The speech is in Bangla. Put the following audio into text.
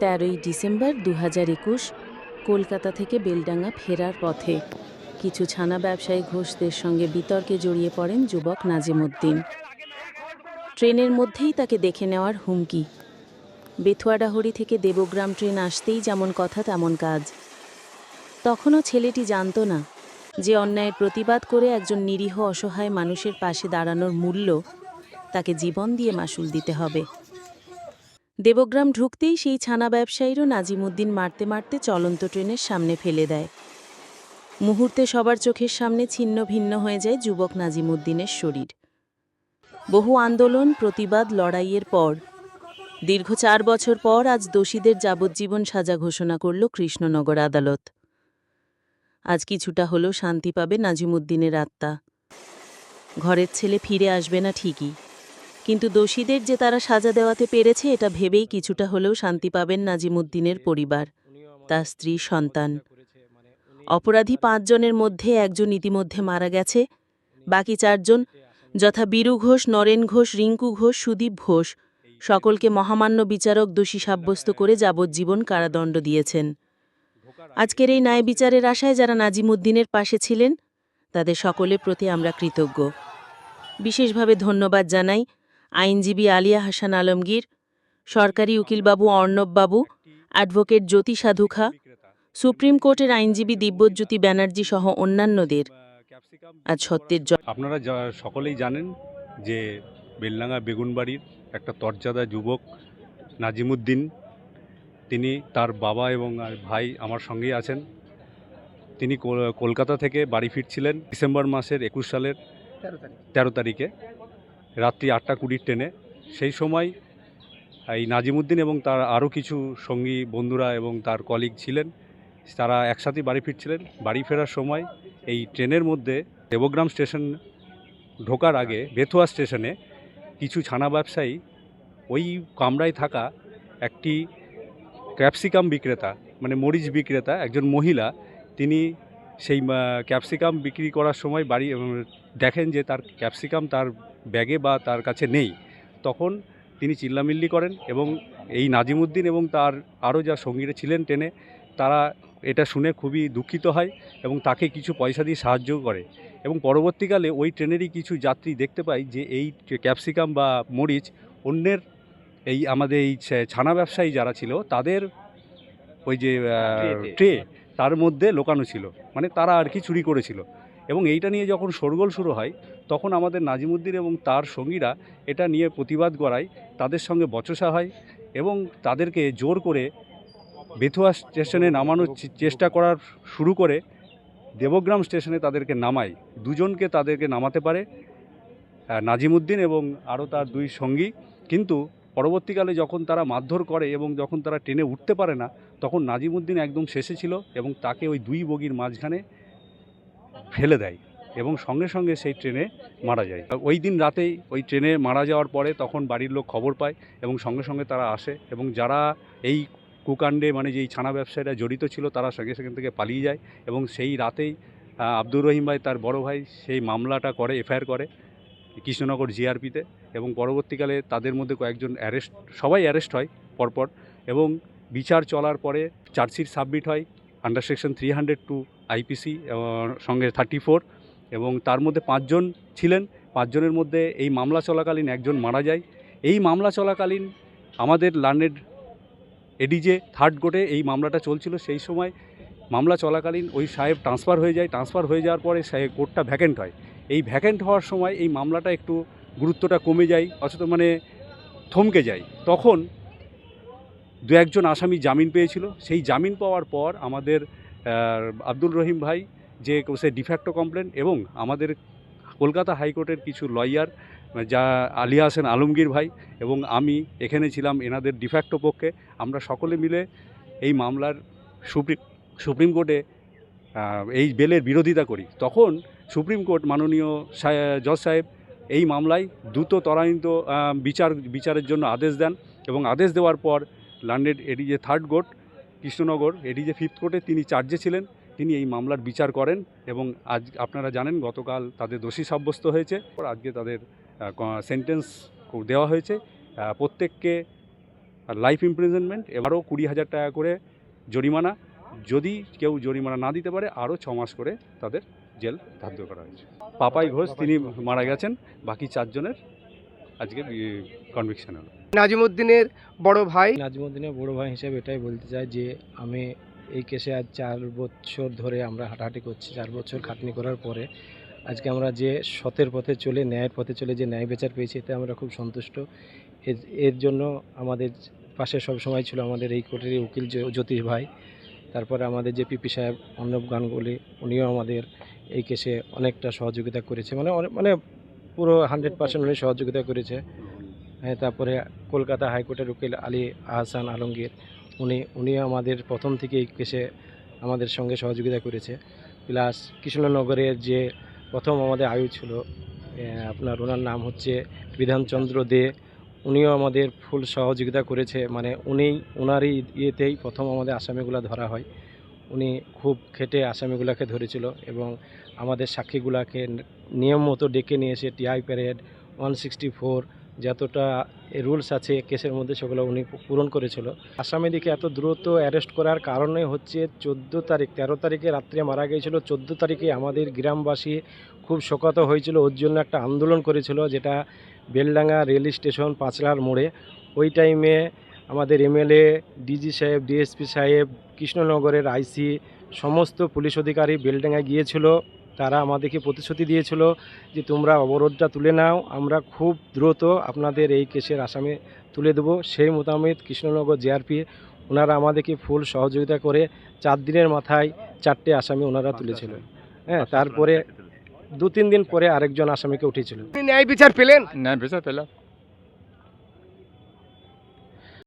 তেরোই ডিসেম্বর দু হাজার একুশ, কলকাতা থেকে বেলডাঙ্গা ফেরার পথে। কিছু ছানা ব্যবসায়ী ঘোষদের সঙ্গে বিতর্কে জড়িয়ে পড়েন যুবক নাজিমুদ্দিন। ট্রেনের মধ্যেই তাকে দেখে নেওয়ার হুমকি। বেথুয়াডাহরি থেকে দেবগ্রাম ট্রেন আসতেই যেমন কথা, তেমন কাজ। তখনও ছেলেটি জানতো না যে অন্যায়ের প্রতিবাদ করে একজন নিরীহ অসহায় মানুষের পাশে দাঁড়ানোর মূল্য তাকে জীবন দিয়ে মাসুল দিতে হবে। দেবগ্রাম ঢুকতেই সেই ছানা ব্যবসায়ীরও নাজিমুদ্দিন মারতে মারতে চলন্ত ট্রেনের সামনে ফেলে দেয়। মুহূর্তে সবার চোখের সামনে ছিন্ন ভিন্ন হয়ে যায় যুবক নাজিমুদ্দিনের শরীর। বহু আন্দোলন, প্রতিবাদ, লড়াইয়ের পর, দীর্ঘ চার বছর পর আজ দোষীদের যাবজ্জীবন সাজা ঘোষণা করল কৃষ্ণনগর আদালত। আজ কিছুটা হলেও শান্তি পাবে নাজিমুদ্দিনের আত্মা। ঘরের ছেলে ফিরে আসবে না ঠিকই। কিন্তু দোষীদের যে তারা সাজা দেওয়াতে পেরেছে, এটা ভেবেই কিছুটা হলেও শান্তি পাবেন নাজিমুদ্দিনের পরিবার, তার স্ত্রী, সন্তান। অপরাধী পাঁচজনের মধ্যে একজন ইতিমধ্যে মারা গেছে, বাকি চারজন যথা বীরু ঘোষ, নরেন ঘোষ, রিঙ্কু ঘোষ, সুদীপ ঘোষ, সকলকে মহামান্য বিচারক, দোষী সাব্যস্ত করে যাবজ্জীবন কারাদণ্ড দিয়েছেন। আজকের এই ন্যায় বিচারের আশায় যারা নাজিমুদ্দিনের পাশে ছিলেন, তাদের সকলের প্রতি আমরা কৃতজ্ঞ। বিশেষভাবে ধন্যবাদ জানাই আইনজীবী আলিয়া হাসান আলমগীর সরকারি উকিলবাবু অর্ণববাবু অ্যাডভোকেট জ্যোতি সাধুখা সুপ্রিম কোর্টের আইনজীবী দিব্যজ্যোতি ব্যানার্জি সহ অন্যান্যদের। আজ সত্যের জ আপনারা সকলেই জানেন যে বেলডাঙ্গা বেগুনবাড়ির একটা তরজাদা যুবক নাজিমুদ্দিন তিনি তার বাবা এবং আর ভাই আমার সঙ্গেই আছেন। তিনি কলকাতা থেকে বাড়ি ফিরছিলেন ডিসেম্বর মাসের একুশ সালের তেরো তারিখে। রাত্রি আটটা কুড়ির ট্রেনে। সেই সময় এই নাজিমুদ্দিন এবং তার আরও কিছু সঙ্গী বন্ধুরা এবং তার কলিগ ছিলেন। তারা একসাথে বাড়ি ফিরছিলেন। বাড়ি ফেরার সময় এই ট্রেনের মধ্যে দেবগ্রাম স্টেশন ঢোকার আগে বেথুয়া স্টেশনে কিছু ছানা ব্যবসায়ী ওই কামরায় থাকা একটি ক্যাপসিকাম বিক্রেতা মানে মরিচ বিক্রেতা, একজন মহিলা, তিনি সেই ক্যাপসিকাম বিক্রি করার সময় বাড়ি দেখেন যে তার ক্যাপসিকাম তার ব্যাগে বা তার কাছে নেই তখন তিনি চিল্লামিল্লি করেন এবং এই নাজিমুদ্দিন এবং তার আরও যা সঙ্গীরা ছিলেন ট্রেনে তারা এটা শুনে খুবই দুঃখিত হয় এবং তাকে কিছু পয়সা দিয়ে সাহায্য করে। এবং পরবর্তীকালে ওই ট্রেনেরই কিছু যাত্রী দেখতে পাই যে এই ক্যাপসিকাম বা মরিচ অন্যের এই আমাদের এই ছানা ব্যবসায়ী যারা ছিল তাদের ওই যে ট্রে তার মধ্যে লোকানো ছিল। মানে তারা আর কি চুরি করেছিল। এবং এইটা নিয়ে যখন শোরগোল শুরু হয়, তখন আমাদের নাজিমুদ্দিন এবং তার সঙ্গীরা এটা নিয়ে প্রতিবাদ করায়, তাদের সঙ্গে বচসা হয় এবং তাদেরকে জোর করে বেথুয়া স্টেশনে নামানোর চেষ্টা করার শুরু করে দেবগ্রাম স্টেশনে তাদেরকে নামায়। দুজনকে তাদেরকে নামাতে পারে নাজিমুদ্দিন এবং আরও তার দুই সঙ্গী। কিন্তু পরবর্তীকালে যখন তারা মারধর করে এবং যখন তারা ট্রেনে উঠতে পারে না, তখন নাজিমুদ্দিন একদম শেষে ছিল এবং তাকে ওই দুই বগির মাঝখানে ফেলে দেয় এবং সঙ্গে সঙ্গে সেই ট্রেনে মারা যায়। ওই দিন রাতেই ওই ট্রেনে মারা যাওয়ার পরে তখন বাড়ির লোক খবর পায় এবং সঙ্গে সঙ্গে তারা আসে এবং যারা এই কুকাণ্ডে মানে যেই ছানা ব্যবসায়ীরা জড়িত ছিল তারা সঙ্গে সেখান থেকে পালিয়ে যায় এবং সেই রাতেই আব্দুর রহিম ভাই তার বড় ভাই সেই মামলাটা করে, এফআইআর করে কৃষ্ণনগর জিআরপিতে এবং পরবর্তীকালে তাদের মধ্যে কয়েকজন অ্যারেস্ট, সবাই অ্যারেস্ট হয় পরপর এবং বিচার চলার পরে চার্জশিট সাবমিট হয়। Under section three hundred two IPC সঙ্গে থার্টি ফোর এবং তার মধ্যে পাঁচজন ছিলেন। পাঁচজনের মধ্যে এই মামলা চলাকালীন একজন মারা যায়। এই মামলা চলাকালীন আমাদের লার্নেড এডিজে থার্ড কোর্টে এই মামলাটা চলছিল। সেই সময় মামলা চলাকালীন ওই সাহেব ট্রান্সফার হয়ে যায়। ট্রান্সফার হয়ে যাওয়ার পরে সে কোর্টটা ভ্যাকেন্ট হয়। এই ভ্যাকেন্ট হওয়ার সময় এই মামলাটা একটু গুরুত্বটা কমে যায়, অথচ মানে থমকে যায়। তখন দু একজন আসামি জামিন পেয়েছিল। সেই জামিন পাওয়ার পর আমাদের আব্দুল রহিম ভাই যে সে ডিফ্যাক্টো কমপ্লেন এবং আমাদের কলকাতা হাইকোর্টের কিছু লয়ার যা আলিয়া হাসান আলমগীর ভাই এবং আমি এখানে ছিলাম এনাদের ডিফ্যাক্টো পক্ষে। আমরা সকলে মিলে এই মামলার সুপ্রিম সুপ্রিম কোর্টে এই বেলের বিরোধিতা করি। তখন সুপ্রিম কোর্ট মাননীয় জজ সাহেব এই মামলায় দ্রুত ত্বরান্বিত বিচার, বিচারের জন্য আদেশ দেন এবং আদেশ দেওয়ার পর লান্ডেড ADJ third court Krishnanagar ADJ fifth কোর্টে তিনি চার্জে ছিলেন, তিনি এই মামলার বিচার করেন এবং আজ আপনারা জানেন গতকাল তাদের দোষী সাব্যস্ত হয়েছে। আজকে তাদের সেন্টেন্স দেওয়া হয়েছে। প্রত্যেককে লাইফ ইমপ্রিজনমেন্ট এবারও কুড়ি হাজার টাকা করে জরিমানা। যদি কেউ জরিমানা না দিতে পারে, আরও ছ মাস করে তাদের জেল ধার্য করা হয়েছে। পাপাই ঘোষ, তিনি মারা গেছেন। বাকি চারজনের আজকে কনভিকশন হলো। নাজিমুদ্দিনের বড় ভাই? নাজমুদ্দিনের বড় ভাই হিসেবে এটাই বলতে চাই যে আমি এই কেসে আজ চার বছর ধরে আমরা হাঁটাহাঁটি করছি। চার বছর খাটনি করার পরে আজকে আমরা যে সতের পথে চলে ন্যায়ের পথে চলে যে ন্যায় বিচার পেয়েছি এতে আমরা খুব সন্তুষ্ট। এর এর জন্য আমাদের পাশে সব সময় ছিল আমাদের এই কোর্টের উকিল জ্যো- জ্যোতিষ ভাই। তারপরে আমাদের যে পিপি সাহেব অর্ণব গানগুলি উনিও আমাদের এই কেসে অনেকটা সহযোগিতা করেছে। মানে অনেক- মানে পুরো হান্ড্রেড পার্সেন্ট উনি সহযোগিতা করেছে। হ্যাঁ তারপরে কলকাতা হাইকোর্টের উকিল আলী আহসান আলমগীর উনি উনিও আমাদের প্রথম থেকে এই কেসে আমাদের সঙ্গে সহযোগিতা করেছে। প্লাস কৃষ্ণনগরের যে প্রথম আমাদের আয়ু ছিল আপনার ওনার নাম হচ্ছে বিধানচন্দ্র দে উনিও আমাদের ফুল সহযোগিতা করেছে। মানে উনি ওনারই ইয়েতেই প্রথম আমাদের আসামিগুলো ধরা হয়। উনি খুব খেটে আসামিগুলোকে ধরেছিল এবং আমাদের সাক্ষীগুলোকে নিয়ম মতো ডেকে নিয়েছে TI parade one sixty four যতটা রুলস আছে কেসের মধ্যে সেগুলো উনি পূরণ করেছিল। আসামিদিকে এত দ্রুত অ্যারেস্ট করার কারণে হচ্ছে চোদ্দ তারিখ, তেরো তারিখে রাত্রে মারা গিয়েছিল। চোদ্দ তারিখে আমাদের গ্রামবাসী খুব শোকাত হয়েছিল। ওর জন্য একটা আন্দোলন করেছিল যেটা বেলডাঙ্গা রেল স্টেশন পাঁচলার মোড়ে। ওই টাইমে আমাদের এমএলএ ডিজি সাহেব ডিএসপি সাহেব কৃষ্ণনগরের আইসি সমস্ত পুলিশ অধিকারী বেলডাঙ্গা গিয়েছিল। তারা আমাদেরকে প্রতিশ্রুতি দিয়েছিল যে তোমরা অবরোধটা তুলে নাও আমরা খুব দ্রুত আপনাদের এই কেসের আসামে তুলে দেবো। সেই মোতাবেক কৃষ্ণনগর জেআরপি ওনারা আমাদেরকে ফুল সহযোগিতা করে চার দিনের মাথায় চারটে আসামি ওনারা তুলেছিল। হ্যাঁ তারপরে দু তিন দিন পরে আরেকজন আসামিকে উঠেছিল। আপনি ন্যায় বিচার পেলেন? ন্যায় বিচার পেলাম।